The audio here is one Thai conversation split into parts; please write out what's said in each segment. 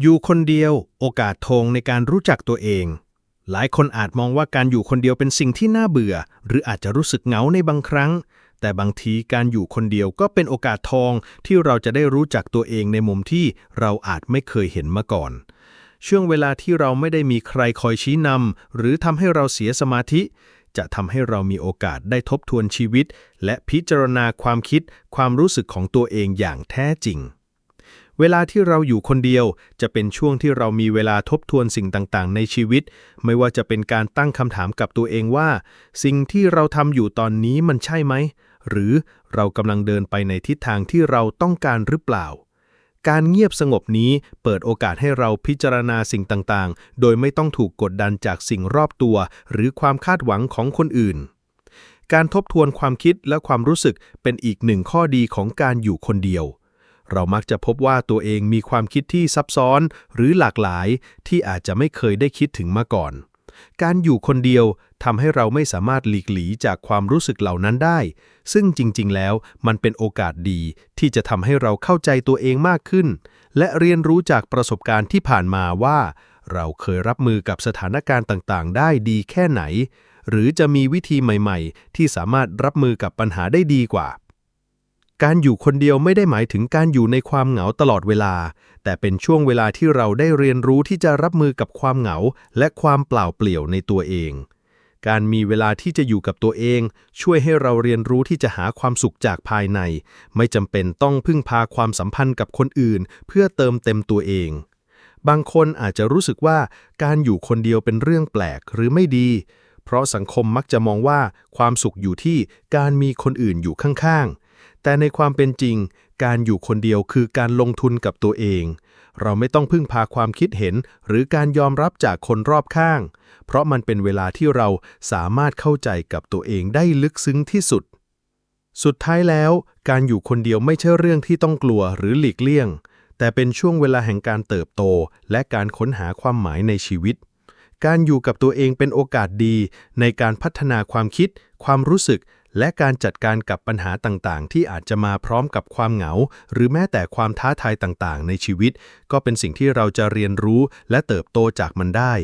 อยู่คนเดียวโอกาสทองในการรู้จักตัวเอง หลายคนอาจมองว่าการอยู่คนเดียวเป็นสิ่งที่น่าเบื่อ หรืออาจจะรู้สึกเหงาในบางครั้ง แต่บางทีการอยู่คนเดียวก็เป็นโอกาสทองที่เราจะได้รู้จักตัวเองในมุมที่เราอาจไม่เคยเห็นมาก่อน ช่วงเวลาที่เราไม่ได้มีใครคอยชี้นำหรือทำให้เราเสียสมาธิ จะทำให้เรามีโอกาสได้ทบทวนชีวิต และพิจารณาความคิดความรู้สึกของตัวเองอย่างแท้จริง เวลาที่เราอยู่คนเดียว จะเป็นช่วงที่เรามีเวลาทบทวนสิ่งต่างๆ ในชีวิต ไม่ว่าจะเป็นการตั้งคำถามกับตัวเองว่า สิ่งที่เราทำอยู่ตอนนี้มันใช่ไหม หรือเรากำลังเดินไปในทิศทางที่เราต้องการหรือเปล่า การเงียบสงบนี้เปิดโอกาสให้เราพิจารณาสิ่งต่างๆ โดยไม่ต้องถูกกดดันจากสิ่งรอบตัว หรือความคาดหวังของคนอื่นการทบทวนความคิดและความรู้สึกเป็นอีกหนึ่งข้อดีของการอยู่คนเดียว เรามักจะพบว่าตัวเองมีความคิดที่ซับซ้อนหรือหลากหลายที่อาจจะไม่เคยได้คิดถึงมาก่อน การอยู่คนเดียวทำให้เราไม่สามารถหลีกหลีจากความรู้สึกเหล่านั้นได้ ซึ่งจริงๆ แล้วมันเป็นโอกาสดีที่จะทำให้เราเข้าใจตัวเองมากขึ้น และเรียนรู้จากประสบการณ์ที่ผ่านมาว่า เราเคยรับมือกับสถานการณ์ต่างๆ ได้ดีแค่ไหน หรือจะมีวิธีใหม่ ๆ ที่สามารถรับมือกับปัญหาได้ดีกว่า การอยู่คนเดียวไม่ได้หมายถึงการอยู่ในความเหงาตลอดเวลา แต่เป็นช่วงเวลาที่เราได้เรียนรู้ที่จะรับมือกับความเหงา และความเปล่าเปลี่ยวในตัวเอง การมีเวลาที่จะอยู่กับตัวเอง ช่วยให้เราเรียนรู้ที่จะหาความสุขจากภายใน ไม่จำเป็นต้องพึ่งพาความสัมพันธ์กับคนอื่น เพื่อเติมเต็มตัวเอง บางคนอาจจะรู้สึกว่าการอยู่คนเดียวเป็นเรื่องแปลกหรือไม่ดี เพราะสังคมมักจะมองว่าความสุขอยู่ที่การมีคนอื่นอยู่ข้างๆ แต่ในความเป็นจริง การอยู่คนเดียวคือการลงทุนกับตัวเอง เราไม่ต้องพึ่งพาความคิดเห็น หรือการยอมรับจากคนรอบข้าง เพราะมันเป็นเวลาที่เราสามารถเข้าใจกับตัวเองได้ลึกซึ้งที่สุด สุดท้ายแล้ว การอยู่คนเดียวไม่ใช่เรื่องที่ต้องกลัวหรือหลีกเลี่ยง แต่เป็นช่วงเวลาแห่งการเติบโต และการค้นหาความหมายในชีวิต การอยู่กับตัวเองเป็นโอกาสดีในการพัฒนาความคิด ความรู้สึก และการจัดการกับปัญหาต่างๆ ที่อาจจะมาพร้อมกับความเหงา หรือแม้แต่ความท้าทายต่างๆ ในชีวิต ก็เป็นสิ่งที่เราจะเรียนรู้และเติบโตจากมันได้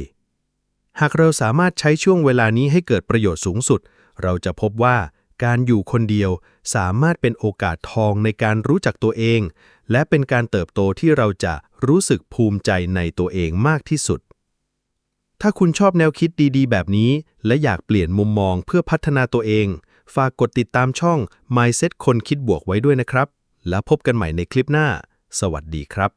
หากเราสามารถใช้ช่วงเวลานี้ให้เกิดประโยชน์สูงสุด เราจะพบว่าการอยู่คนเดียวสามารถเป็นโอกาสทองในการรู้จักตัวเอง และเป็นการเติบโตที่เราจะรู้สึกภูมิใจในตัวเองมากที่สุด ถ้าคุณชอบแนวคิดดีๆ แบบนี้ และอยากเปลี่ยนมุมมองเพื่อพัฒนาตัวเอง ฝากกดติดตามช่อง Mindset คนคิดบวกไว้ด้วยนะครับ แล้วพบกันใหม่ในคลิปหน้า สวัสดีครับ